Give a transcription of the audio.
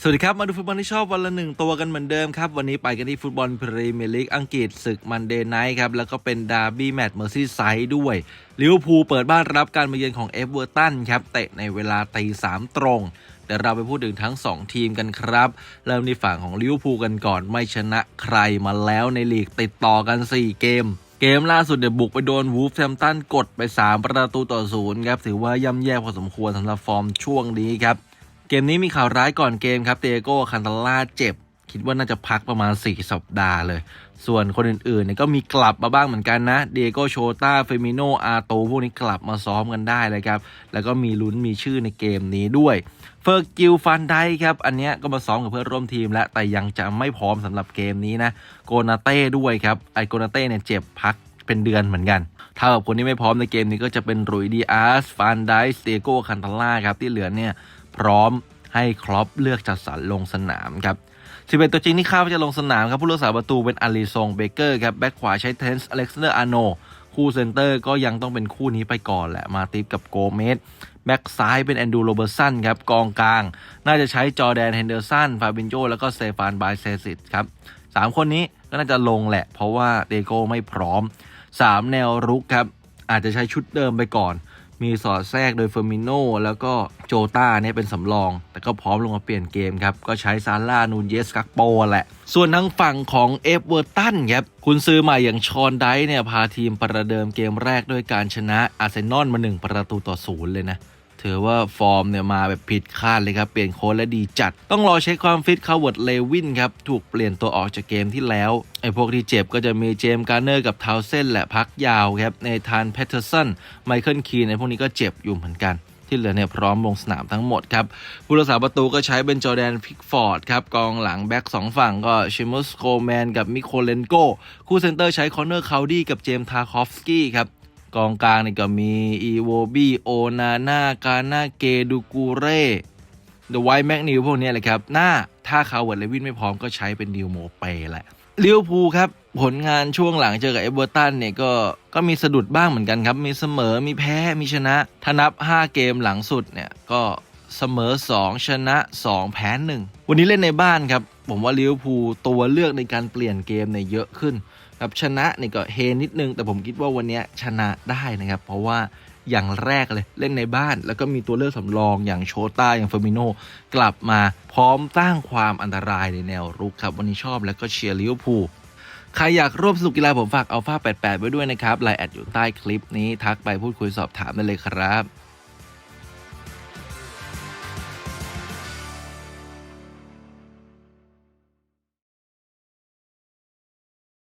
สวัสดีครับ มาดูฟุตบอลที่ชอบวันละหนึ่งตัวกันเหมือนเดิมครับ วันนี้ไปกันที่ฟุตบอลพรีเมียร์ลีกอังกฤษศึกมันเดย์ไนท์ครับ แล้วก็เป็นดาร์บี้แมตช์เมอร์ซี่ไซด์ด้วยลิเวอร์พูลเปิดบ้านรับการมาเยือนของเอฟเวอร์ตันครับ เตะในเวลาตีสามตรงเดี๋ยวเราไปพูดถึงทั้ง 2 ทีมกันครับ เริ่มที่ฝั่งของลิเวอร์พูลกันก่อนไม่ชนะใครมาแล้วในลีกติดต่อกัน 4 เกมเกมล่าสุดเดี๋ยวบุกไปโดนวูฟแฮมตันกดไป 3 ประตูต่อศูนย์ครับถือว่าย่ำแย่พอสมควรสำหรับฟอร์มช่วงนี้ครับ เกมนี้มีข่าวร้ายก่อนเกมครับเตโก้คันตาล่าเจ็บ คิดว่าน่าจะพักประมาณ 4 สัปดาห์เลย ส่วนคนอื่นๆเนี่ยก็มีกลับมาบ้างเหมือนกันนะเดโก้โชตาเฟมิโนอาโตพวกนี้กลับมาซ้อมกันได้เลยครับ แล้วก็มีลุ้นมีชื่อในเกมนี้ด้วยเฟอร์กิลฟันไดครับ อันเนี้ยก็มาซ้อมกับเพื่อนร่วมทีมแล้วแต่ยังจะไม่พร้อมสำหรับเกมนี้นะโกนาเต้ด้วยครับไอโกนาเต้เนี่ยเจ็บพักเป็นเดือนเหมือนกัน ถ้ากับคนที่ไม่พร้อมในเกมนี้ก็จะเป็นรุยดีอาร์สฟานไดสเตโกคันตาล่าครับที่เหลือเนี่ยพร้อมให้ครอปเลือกจัดสรรลงสนามครับ11ตัวจริงที่คาดว่าจะลงสนามครับผู้รักษาประตูเป็นอาริซงเบเกอร์ครับแบ็คขวาใช้เทนส์อเล็กซานเดอร์อาโนคู่เซนเตอร์ก็ยังต้องเป็นคู่นี้ไปก่อนแหละมาติฟกับโกเมสแบ็คซ้ายเป็นแอนดูโรเบอร์สันครับกองกลาง น่าจะใช้จอแดนเฮนเดอร์สันฟาบินโจแล้วก็เซฟานบายเซซิตครับสามคนนี้ก็น่าจะลงแหละ เพราะว่าเดโก้ไม่พร้อม 3 แนวรุกครับ อาจจะใช้ชุดเดิมไปก่อน มีสอดแทรกโดยเฟอร์มิโนแล้วก็โจตาเนี่ยเป็นสำรอง แต่ก็พร้อมลงมาเปลี่ยนเกมครับ ก็ใช้ซาร่านูนเยสกักโปแหละ ส่วนทางฝั่งของเอฟเวอร์ตันครับ คุณซื้อใหม่อย่างชอนไดเนี่ยพาทีมประเดิมเกมแรกด้วยการชนะอาร์เซนอลมา 1 ประตูต่อศูนย์เลยนะ ถือว่าฟอร์มเนี่ยมาแบบผิดคาดเลยครับ เปลี่ยนโค้ชและดีจัด ต้องรอเช็คความฟิตคาร์เวิร์ดเลวินครับ ถูกเปลี่ยนตัวออกจากเกมที่แล้วไอ้พวกที่เจ็บก็จะมีเจมส์การ์เนอร์กับทาวเซนแหละพักยาวครับในทานแพทเทอร์สันไมเคิลคีนไอ้พวกนี้ก็เจ็บอยู่เหมือนกันที่เหลือเนี่ยพร้อมลงสนามทั้งหมดครับผู้รักษาประตูก็ใช้เป็นจอแดนพิกฟอร์ดครับ กองหลังแบ็กสองฝั่งก็ชิมุสโคแมนกับมิโคเลนโกคู่เซนเตอร์ใช้คอนเนอร์คาวดี้กับเจมส์ทาคอฟสกี้ครับ กองกลางนี่ก็มีอีโวบี้โอนาน่ากาน่าเกดูกูเร่เดอะไวท์แมกนิวพวกนี้แหละครับ หน้าถ้าคาวเวิร์ดเลวินไม่พร้อมก็ใช้เป็นดิวโมเปแหละลิเวอร์พูลครับ ผลงานช่วงหลังเจอกับเอเวอร์ตันเนี่ยก็ก็มีสะดุดบ้างเหมือนกันครับ มีเสมอมีแพ้มีชนะถ้านับ 5 เกมหลังสุดเนี่ยก็เสมอ 2 ชนะ 2 แพ้ 1 วันนี้เล่นในบ้านครับ ผมว่าลิเวอร์พูลตัวเลือกในการเปลี่ยนเกมเนี่ยเยอะขึ้น ครับชนะนี่ก็เฮนิดนึง แต่ผมคิดว่าวันนี้ชนะได้นะครับ เพราะว่าอย่างแรกเลยเล่นในบ้าน แล้วก็มีตัวเลือกสำรองอย่างโชต้าอย่างเฟอร์มิโนกลับมาพร้อมตั้างความอันตรายในแนวรุกครับ วันนี้ชอบแล้วก็เชียร์ลิเวอร์พูลใครอยากร่วมสนุกกีฬาผมฝากอัลฟา88 ไว้ด้วยนะครับไลน์แอดอยู่ใต้คลิปนี้ทักไปพูดคุยสอบถามได้เลยครับ